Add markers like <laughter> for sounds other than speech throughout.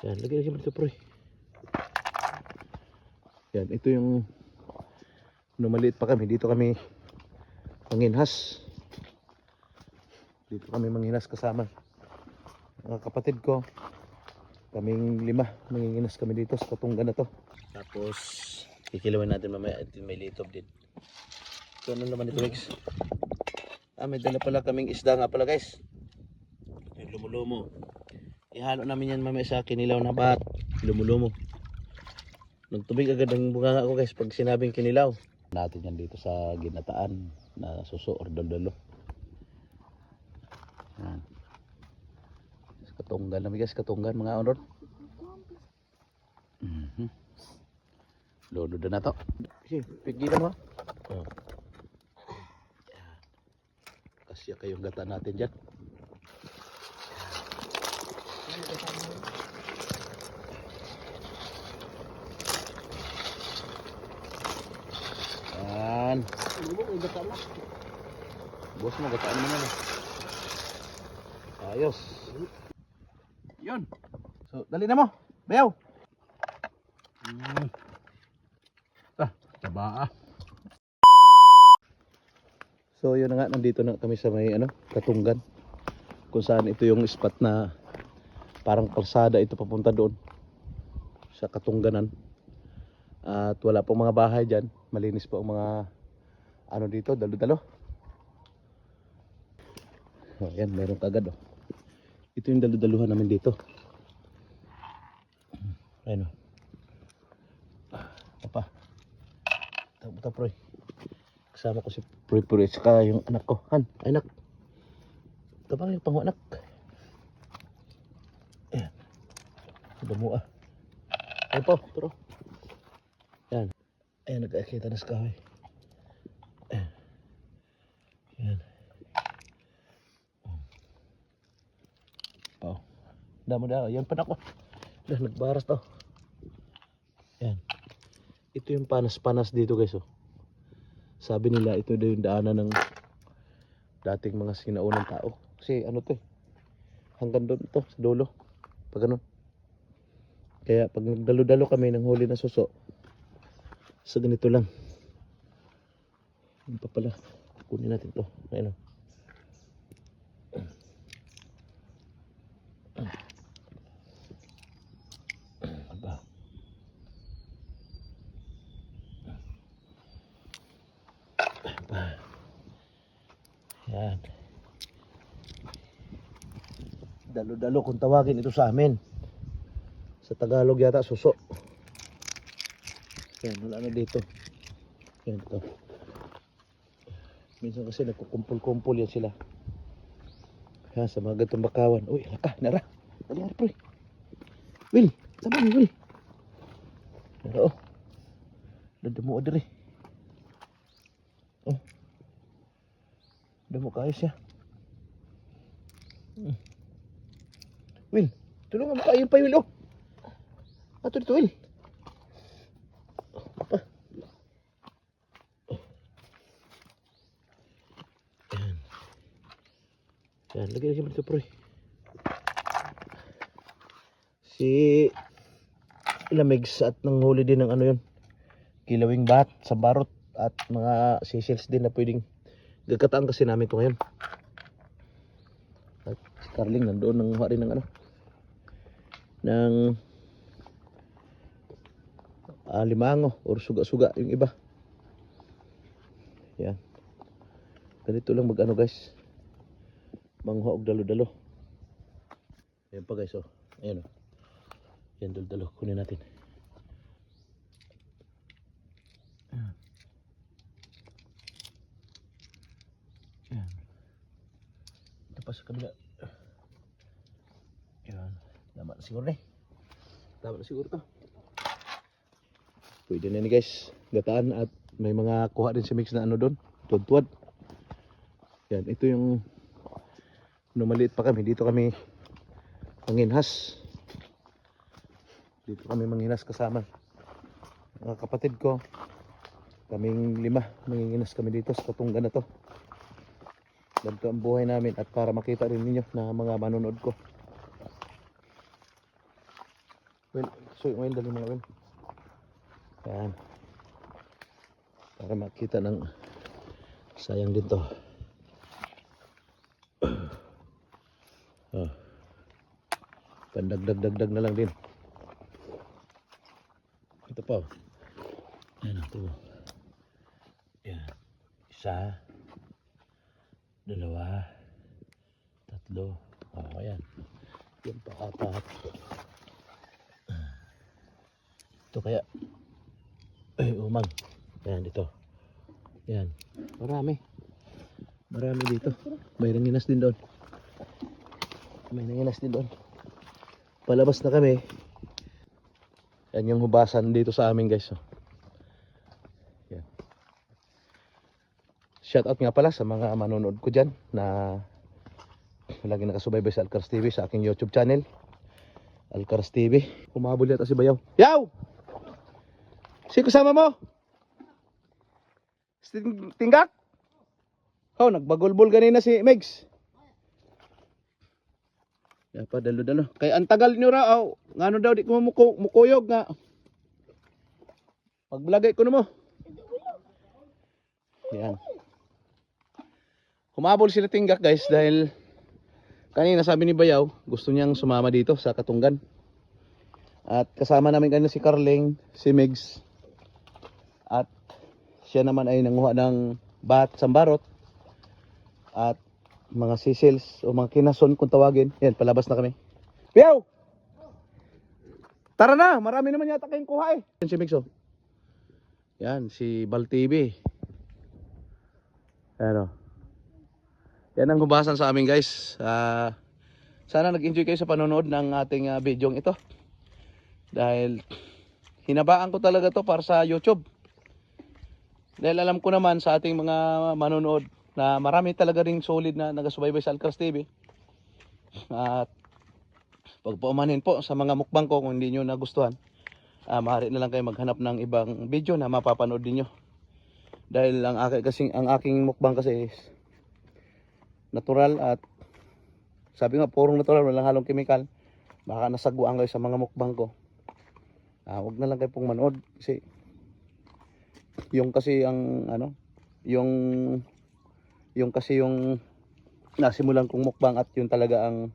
Yan, lagay lagi mo dito, pre. Yan, ito yung nung maliit pa kami, dito kami manginhas. Dito kami manginhas kasama. Mga kapatid ko, kaming lima, manginginas kami dito sa katunggan na to. Tapos, kikilawin natin mamaya at may litob din. So, ano naman ito, Rex? Ah, may dala pala kaming isda nga pala, guys. Yung lumulumo. Ihalo namin yan mamaya sa kinilaw na bat. Lumulumo. Nagtubig agad ang bunga ko guys pag sinabing kinilaw. Natin yan dito sa ginataan na suso or daldalo. Yan. Katunggan namin guys, katunggan mga onrod. Mhm. Lodo na na to. Pigilan mo. Oh. Kasya kayong gata natin dyan. Yan. Bos mo, gataan mo na. Ayos. Yun. So, dali na mo. Bayaw. Hmm. Ah, taba ah. So, yun na nga. Nandito na kami sa may ano, Katunggan. Kung saan ito yung spot na parang kalsada ito papunta doon. Sa Katungganan. At wala pong mga bahay dyan. Malinis po ang mga ano dito, dalo-dalo. Oh, yan, meron kagad oh. Ito yung dalo-daluhan namin dito. Ayun oh. Apa? Tapo ta proy. Kasama ko si Proy Proy saka yung anak ko. Han, anak. Ito ba yung pango anak? Ayan. Damo ah. Ayun po, pero. Yan. Ayan, nag-akita na sa kahoy. Ayan. Yan. Oh. Damo na. Yan pa na ko. Dah, nagbaras to. Yan. Ito yung panas-panas dito guys oh. Sabi nila ito daw yung daanan ng dating mga sinaunang tao. Kasi ano to eh. Hanggang doon to sa dulo. Pag ganun. Kaya pag nagdalo-dalo kami ng huli na suso, sa ganito lang. Ano pa pala? Kunin natin to. Oh. Aba. Aba. Yan. Dalo-dalo kung tawagin ito sa amin. Sa Tagalog yata suso. Yan, wala na dito. Yan to. Minsan kasi nagkukumpul-kumpul yan sila. Yan, sa mga gantong bakawan. Uy, laka, nara. Dali, pre. Will, sama ni Will. Nara, oh. Dadamo diri. Oh. Damo kayo siya. Hmm. Will, tulungan mo kayo pa, Will, oh. Ato dito, Will. Pa. Yan. Yan, lagay lagi mo dito, Proy. Si Lamigs at nang huli din ng ano yun. Kilawing bat, sambarot at mga seashells din na pwedeng gagataan kasi namin ito ngayon. At si Carling nandoon nang rin ng ano ng ah, limango or suga-suga yung iba. Yan. Ganito lang mag ano guys. Mangha og dalo-dalo. Yan pa guys oh. Ayan oh. Yan dalo-dalo. Kunin natin. Ayan. Yan. Ito pa sa kabila. Yan. Tama na siguro eh. Tama na siguro to. Pwede na ni guys. Gataan at may mga kuha din si Mix na ano doon. Tuwad-tuwad. Yan. Ito yung nung maliit pa kami. Dito kami manginhas. Dito kami manginhas kasama. Mga kapatid ko. Kaming lima. Manginginas kami dito sa katunggan na to. Ganito ang buhay namin at para makita rin ninyo na mga manonood ko. Well, so oil dali mga oil. Yan. Para makita ng sayang dito. Oh. Pandagdag-dagdag na lang din. Ito pa. oh. Yan ito. Yan. Isa. Dalawa. Tatlo. Oh, ayan. Yan pa apat. Ito kaya. Ay, umang. Yan dito. Yan. Marami. Marami dito. May nanginas din doon. May nanginas din doon. Palabas na kami. Yan yung hubasan dito sa amin guys. Oh. Yan. Shout out nga pala sa mga manonood ko dyan na lagi nakasubaybay sa Alcaraz TV sa aking YouTube channel. Alcaraz TV. Kumabol yata si Bayaw. Yaw! Si kasama mo? Tinggak? Oh, nagbagulbol ganina si Megs. Ya pa dalo-dalo. Kay ang tagal nyo ra aw. Ngano daw di ko muko mukuyog nga. Paglagay ko na mo. Yan. Humabol sila tinggak guys dahil kanina sabi ni Bayaw gusto niyang sumama dito sa Katunggan. At kasama namin kanina si Carling, si Megs. Siya naman ay nanguha ng bat sambarot. At mga sisils o mga kinason kung tawagin. Yan, palabas na kami. Piyaw! Tara na, marami naman yata kayong kuha eh. Yan si Mixo. Yan, si Bal TV. Ano? Yan ang hubasan sa amin guys. Ah, sana nag-enjoy kayo sa panonood ng ating ah, video ito. Dahil hinabaan ko talaga to para sa YouTube. Dahil alam ko naman sa ating mga manonood na marami talaga ring solid na nagasubaybay sa Alcaraz TV. At pagpaumanin po sa mga mukbang ko kung hindi nyo nagustuhan, ah maaari na lang kayo maghanap ng ibang video na mapapanood ninyo. Dahil ang aking, kasi, ang aking mukbang kasi is natural at sabi nga purong natural, walang halong chemical. Baka nasagwaan kayo sa mga mukbang ko. Ah, wag na lang kayo pong manood kasi yung kasi ang ano, yung yung kasi yung nasimulan kong mukbang at yun talaga ang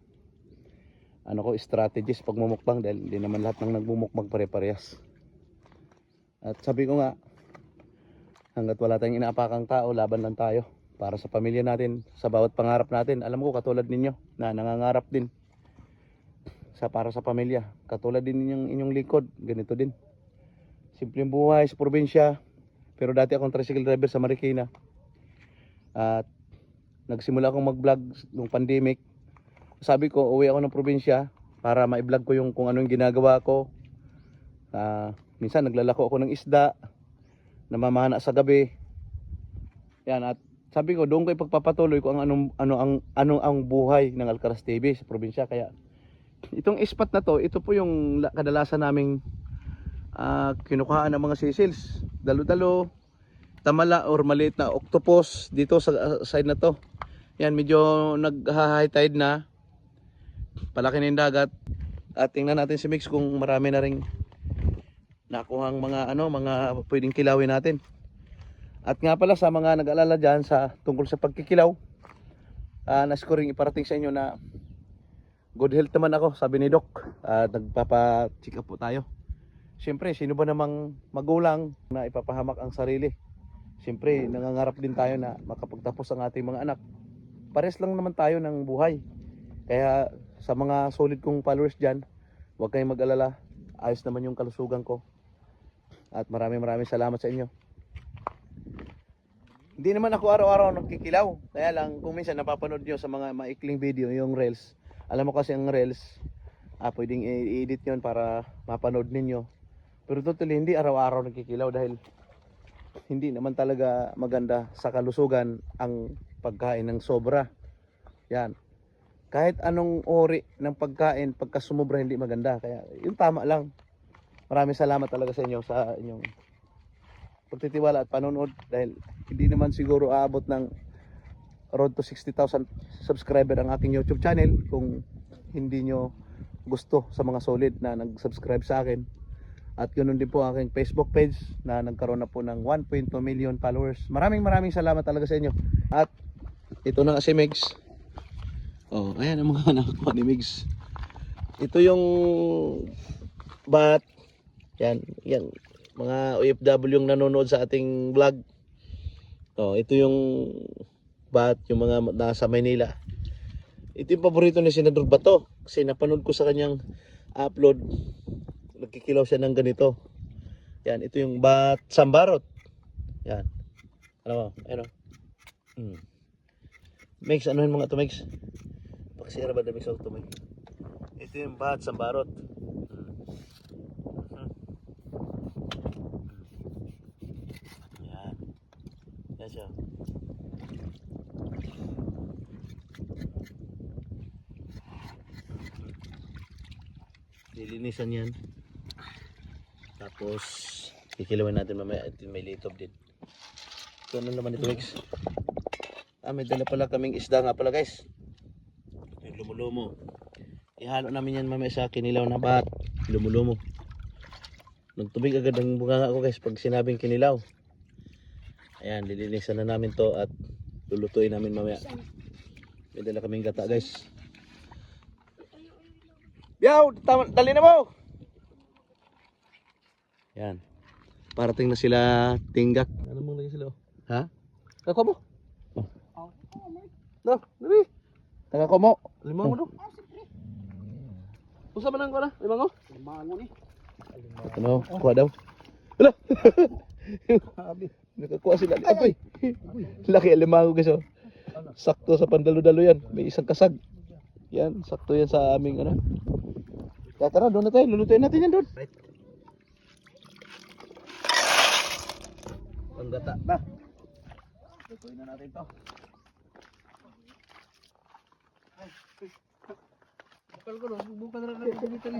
ano ko strategies pag mumukbang dahil hindi naman lahat ng nagmumukbang pare-parehas. At sabi ko nga hanggat wala tayong inaapakang tao, laban lang tayo para sa pamilya natin, sa bawat pangarap natin. Alam ko katulad ninyo na nangangarap din sa para sa pamilya. Katulad din ninyong inyong likod, ganito din. Simpleng buhay sa probinsya. Pero dati akong tricycle driver sa Marikina. At nagsimula akong mag-vlog nung pandemic. Sabi ko, uwi ako ng probinsya para ma-vlog ko yung kung ano yung ginagawa ko. Ah, minsan naglalako ako ng isda, namamana sa gabi. Yan at sabi ko doon ko ipagpapatuloy ko ang anong ano ang ano ang buhay ng Alcaraz TV sa probinsya kaya itong spot na to, ito po yung la- kadalasan naming ah, kinukuhaan ng mga sisils. Dalo-dalo, tamala or maliit na octopus dito sa ah, side na to. Yan, medyo nag-high tide na. Palaki na yung dagat. At tingnan natin si Mix kung marami na ring nakuhang mga ano, mga pwedeng kilawin natin. At nga pala sa mga nag-alala dyan sa tungkol sa pagkikilaw, uh, nais ko iparating sa inyo na good health naman ako, sabi ni Doc. At nagpapa-check up po tayo. Siyempre, sino ba namang magulang na ipapahamak ang sarili? Siyempre, nangangarap din tayo na makapagtapos ang ating mga anak. Pares lang naman tayo ng buhay. Kaya sa mga solid kong followers dyan, huwag kayong mag-alala. Ayos naman yung kalusugan ko. At maraming maraming salamat sa inyo. Hindi naman ako araw-araw nagkikilaw. Kaya lang, kung minsan napapanood nyo sa mga maikling video, yung reels. Alam mo kasi ang reels, ah, pwedeng i-edit yon para mapanood ninyo. Pero totally, hindi araw-araw nagkikilaw dahil hindi naman talaga maganda sa kalusugan ang pagkain ng sobra. Yan. Kahit anong ori ng pagkain, pagka sumobra hindi maganda. Kaya yung tama lang. Maraming salamat talaga sa inyo sa inyong pagtitiwala at panonood dahil hindi naman siguro aabot ng road to 60,000 subscriber ang aking YouTube channel kung hindi nyo gusto sa mga solid na nag-subscribe sa akin. At ganoon din po aking Facebook page na nagkaroon na po ng 1.2 million followers. Maraming maraming salamat talaga sa inyo. At ito na nga si Migs. Oh, ayan ang mga <laughs> nakakuha ni Migs. Ito yung bat. Yan, yan. Mga OFW yung nanonood sa ating vlog. Oh, ito yung bat, yung mga nasa Maynila. Ito yung paborito ni Senador Bato. Kasi napanood ko sa kanyang upload. Nagkikilaw siya ng ganito. Yan, ito yung bat sambarot. Yan. Ano mo? Ano? Hmm. Mix, yung mga to mix? Paksira ba na mix auto mix? Ito yung bat sambarot. Hmm. Yan. Yan siya. Lilinisan yan. Tapos, kikilawin natin mamaya. Ito may litob din. Ito ano naman ito, Wex? Ah, may dala pala kaming isda nga pala, guys. Yung lumulumo. Ihalo namin yan mamaya sa kinilaw na bat. Lumulumo. Nagtubig agad ang bunga ko, guys, pag sinabing kinilaw. Ayan, lilinisan na namin to at lulutuin namin mamaya. May dala kaming gata, guys. Yaw, tama, dali na mo. Yan. Parating na sila tinggak. Ano mong lagi sila? oh? Ha? Kako mo? Oh. No, dali. Taga ko mo. Lima mo do. Usa man ang ko na? Lima ko? Mango ni. Ano? Kuha daw. Wala. Nakakuha sila. Apoy. Laki ang limango guys oh. Sakto sa pandalo-dalo yan. May isang kasag. Yan, sakto yan sa aming ano. Kaya tara, doon na tayo. Lulutuin natin yan doon. Panggata na. Lutuin na natin to. Kapal ko no, bukan na lang dito ni.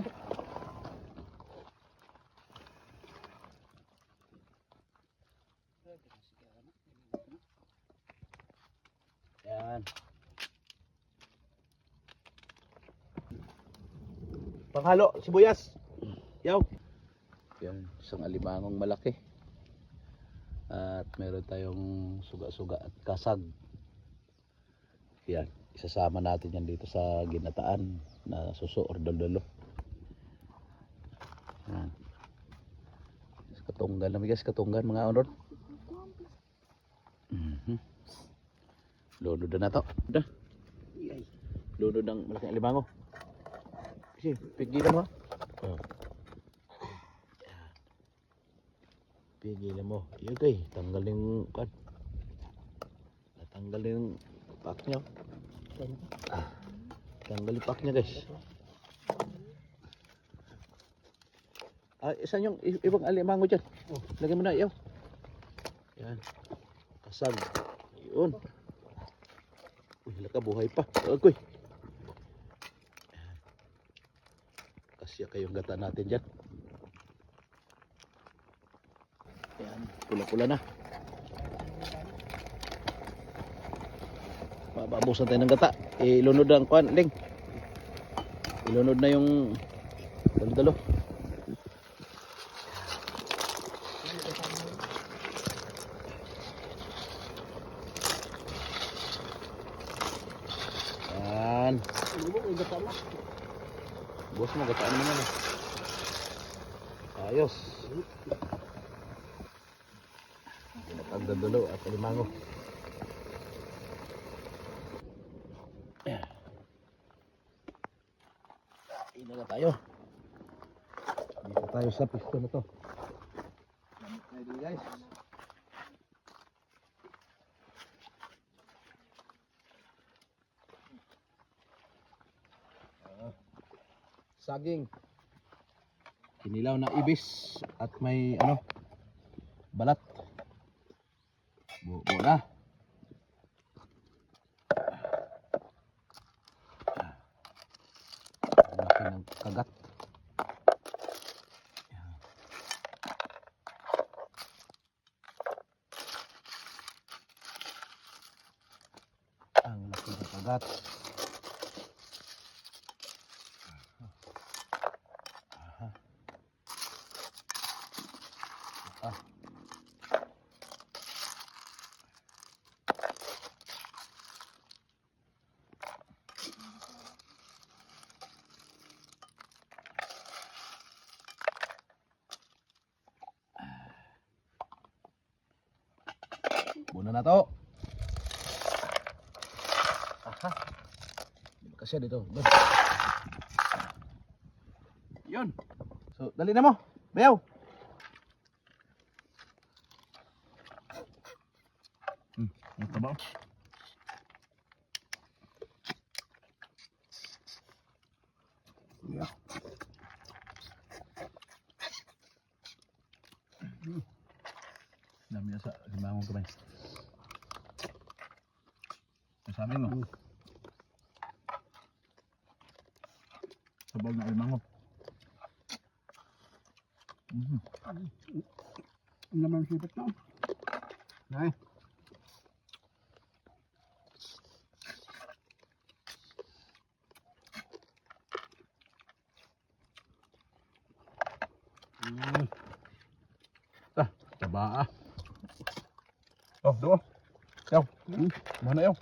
Yan. Panghalo, sibuyas. Yaw. Yan, isang alimangong malaki. Meron tayong suga-suga at kasag. Yan, isasama natin yan dito sa ginataan na suso or daldalo. Yan. Katunggan na guys, katunggan mga honor. Mhm. Lunod na na to. Da. Lunod ng malaking alimango. Kasi, pigilan mo. Oh. Pigilan mo. Yun kay, tanggal yung kan. Natanggal yung pack niya. Ah, tanggal yung pack niya guys. Ah, isa yung ibang alimango dyan. Lagyan mo na, iyaw. Yan. Kasag. Yun. Uy, laka buhay pa. Agoy. Kasya kayong gata natin dyan. Yan, pula-pula na. Mababusan tayo ng gata. Ilunod ang kwan, Ling. Ilunod na yung dalo-dalo. Yan. Bos mo, gataan mo naman. Ayos. Ang dadalo at alimango. Ina na tayo. Dito tayo sa pisto na to. Lamit na dito guys. saging kinilaw na ibis at may ano Laki ng kagat Yan. ang laki ng kagat Una na to. Aha. Kasi dito. Yun. So, dali na mo. Bayaw. Hmm, ang taba. Yeah. Dami na sa limangong kamay. Masabi mo. Sabag na limango. Mhm. Ang naman sipit na. Ay. Mm. Ah, taba ah. Oh, do. Yaw. Hmm. Mana yaw.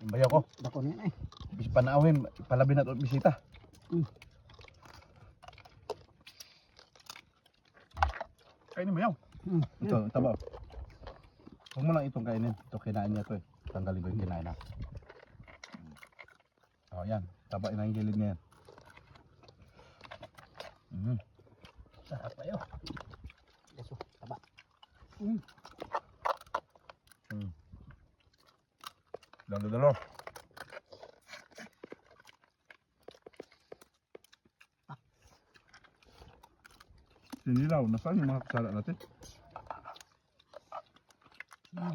Bayaw ko. Dako na yan eh. Bis panawin, palabi na to bisita. Hmm. Kainin mo yaw. Hmm. Ito, taba. Huwag mo lang itong kainin. Ito kinain niya to eh. Tanggalin ko yung kinain na. Oh, yan. Taba na yung gilid niya yan. Mhm. Sarap pa yun. Yeso, taba. Mm. Dalo-dalo. Sinilaw, nasaan yung mga kasala natin?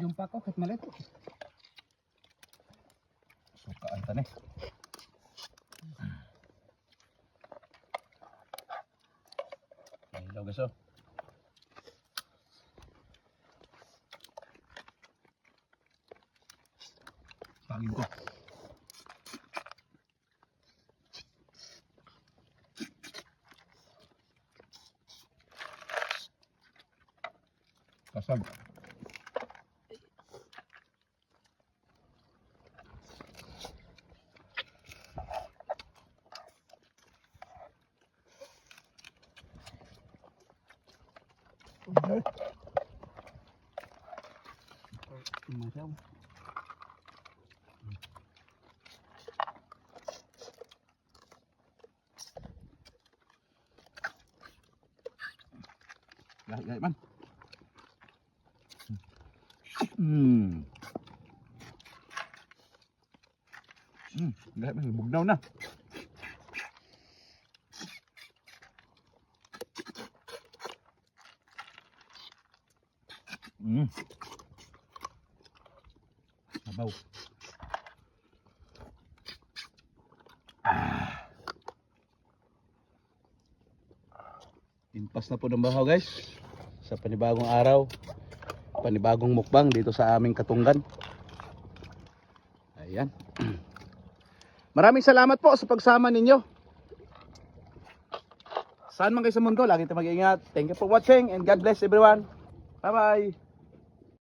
Yung pa ko, kahit malit. Sukaan tan eh. Sinilaw guys oh. Pagin ko. Kasag. Masaw. Gahit, gahit man. Hmm. Hmm, gahit man. Bugnaw na. Hmm. Sabaw. Impas na po ng bahaw guys. Sa panibagong araw panibagong mukbang dito sa aming katunggan ayan. <clears throat> Maraming salamat po sa pagsama ninyo. Saan man kayo sa mundo lagi tayo mag-ingat thank you for watching and God bless everyone. Bye bye